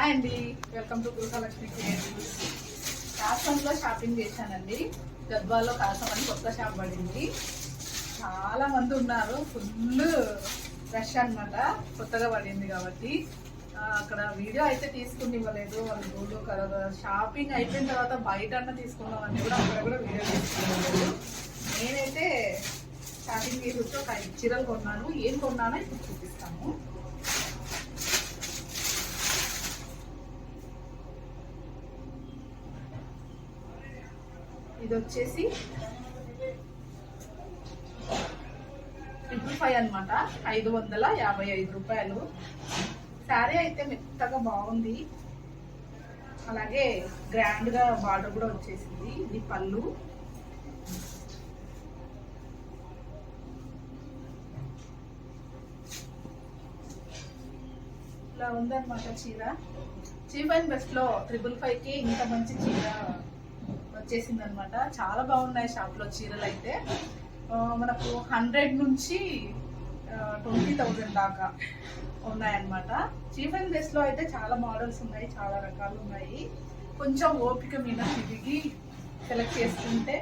Hi అండి. Welcome to Gruhalakshmi creatives. కాసంలో shopping చేశానండి. గద్వాలో కాసం అని కొత్త షాప్ పడింది. చాలా మంది ఉన్నారు. ఫుల్ రష్ అనమాట కొత్తగా పడింది కాబట్టి. అక్కడ వీడియో అయితే తీసుకుని ఇవ్వలేదు. వాళ్ళు గోల్డ్ కలర్ షాపింగ్ అయిపోయిన తర్వాత బయట అన్న తీసుకున్నాం అని కూడా అక్కడ కూడా వీడియో తీసుకున్నాను. నేనైతే షాపింగ్ చేసి ఒక ఐదు చీరలు కొన్నాను. ఏం కొన్నానో ఇప్పుడు చూపిస్తాను. ఇది వచ్చేసి ట్రిపుల్ ఫైవ్ అనమాట ఐదు వందల యాభై ఐదు రూపాయలు. శారీ అయితే మెత్తగా బాగుంది. అలాగే గ్రాండ్గా బార్డర్ కూడా వచ్చేసింది. ఇది పళ్ళు. ఇలా ఉందన్నమాట చీర. చీప్ అండ్ బెస్ట్లో ట్రిపుల్ ఫైవ్కి ఇంత మంచి చీర వచ్చేసింది అనమాట చాలా బాగున్నాయి షాప్లో చీరలు అయితే. మనకు హండ్రెడ్ నుంచి ట్వంటీ థౌజండ్ దాకా ఉన్నాయన్నమాట. చీఫ్ అండ్ బెస్ట్లో అయితే చాలా మోడల్స్ ఉన్నాయి చాలా రకాలు ఉన్నాయి. కొంచెం ఓపిక మీద తిరిగి సెలెక్ట్ చేసుకుంటే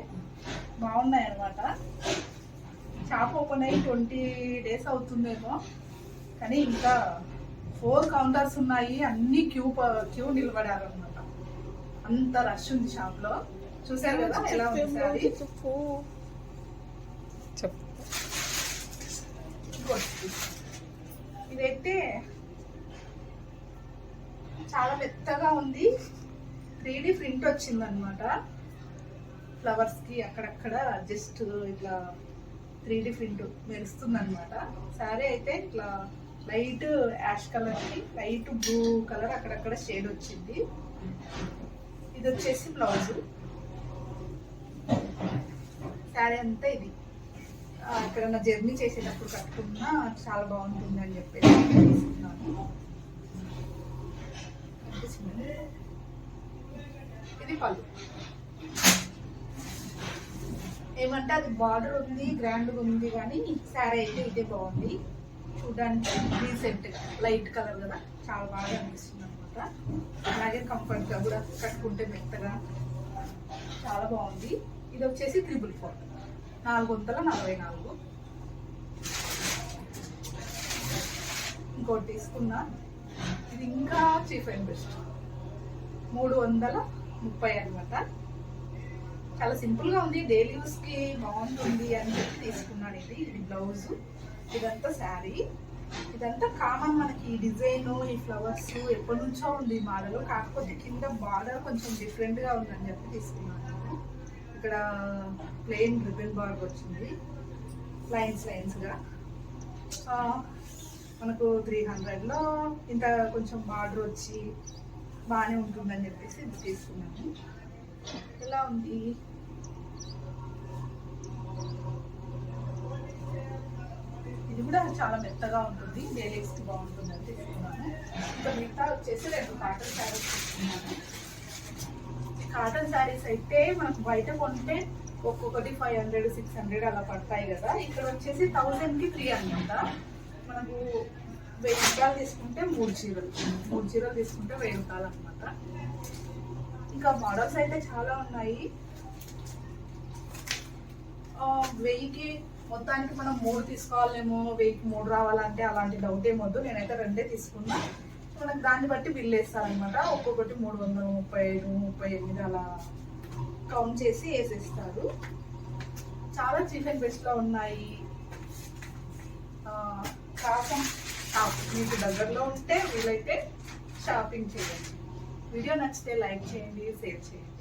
బాగున్నాయి అనమాట షాప్ ఓపెన్ అయ్యి ట్వంటీ డేస్ అవుతుందేమో. కానీ ఇంకా ఫోర్ కౌంటర్స్ ఉన్నాయి అన్ని క్యూ క్యూ నిలబడారు అనమాట అంత రష్ ఉంది షాప్లో చూసారు కదా ఎలా ఉంది సారీ చెప్పు. ఇదైతే చాలా మెత్తగా ఉంది. త్రీ డి ప్రింట్ వచ్చింది అనమాట ఫ్లవర్స్కి అక్కడక్కడ జస్ట్ ఇట్లా త్రీ డి ప్రింట్ మెరుస్తుంది అనమాట సారీ అయితే ఇట్లా లైట్ యాష్ కలర్కి లైట్ బ్లూ కలర్ అక్కడక్కడ షేడ్ వచ్చింది. ఇది వచ్చేసి బ్లౌజ్. శారీ అంతా ఇది. ఎక్కడన్నా జర్నీ చేసేటప్పుడు కట్టుకున్నా చాలా బాగుంటుంది అని చెప్పేసి తీసుకున్నాను. ఇది పళ్ళు. ఏమంటే అది బార్డర్ ఉంది గ్రాండ్గా ఉంది కానీ శారీ అయితే ఇదే బాగుంది. చూడడానికి రీసెంట్గా లైట్ కలర్ కదా. చాలా బాగా అనిపిస్తుంది అనమాట అలాగే కంఫర్ట్గా కూడా కట్టుకుంటే మెత్తగా. చాలా బాగుంది. ఇది వచ్చేసి త్రిబుల్ ఫోర్ నాలుగు వందల నలభై నాలుగు. ఇంకోటి తీసుకున్నా ఇది ఇంకా చీఫ్ అండ్ బెస్ట్ మూడు వందల ముప్పై అనమాట చాలా సింపుల్గా ఉంది. డైలీ యూస్కి బాగుంటుంది అని చెప్పి తీసుకున్నాను ఇది. ఇది బ్లౌజ్ ఇదంతా శారీ ఇదంతా కామన్ మనకి ఈ డిజైన్ ఈ ఫ్లవర్స్ ఎప్పటి నుంచో ఉంది మాలలో కాకపోతే కింద బార్డర్ కొంచెం డిఫరెంట్గా ఉందని చెప్పి తీసుకున్నాను. ఇక్కడ ప్లెయిన్ రిబన్ బార్డర్ వచ్చింది లైన్స్ లైన్స్గా మనకు త్రీ హండ్రెడ్లో ఇంత కొంచెం బార్డర్ వచ్చి బాగానే ఉంటుందని చెప్పేసి ఇది తీసుకున్నాను ఎలా ఉంది? ఇది కూడా చాలా మెత్తగా ఉంటుంది. డైలీ బాగుంటుంది అని తీసుకున్నాను ఇంకా మిగతా వచ్చేసి రెండు కాటన్ శారీస్ తీసుకున్నాను కాటన్ శారీస్ అయితే మనకు బయట కొంటే ఒక్కొక్కటి ఫైవ్ హండ్రెడ్ సిక్స్ హండ్రెడ్ అలా పడతాయి కదా. ఇక్కడ వచ్చేసి థౌజండ్కి త్రీ అనమాట మనకు వెయ్యి రూపాయలు తీసుకుంటే మూడు చీరలు. మూడు చీరలు తీసుకుంటే వెయ్యి రూపాయలు అనమాట ఇంకా మోడల్స్ అయితే చాలా ఉన్నాయి. వెయ్యికి మొత్తానికి మనం మూడు తీసుకోవాలేమో వెయ్యికి మూడు రావాలంటే అలాంటి డౌట్ ఏమొద్దు నేనైతే రెండే తీసుకున్నా. మనకు దాన్ని బట్టి బిల్ వేస్తారనమాట ఒక్కొక్కటి మూడు వందల ముప్పై ఐదు ముప్పై ఎనిమిది అలా కౌంట్ చేసి వేసేస్తారు. చాలా చీప్ అండ్ ఉన్నాయి. కాసం షాప్ మీకు దగ్గరలో ఉంటే వీలైతే షాపింగ్ చేయండి. వీడియో నచ్చితే లైక్ చేయండి షేర్ చేయండి.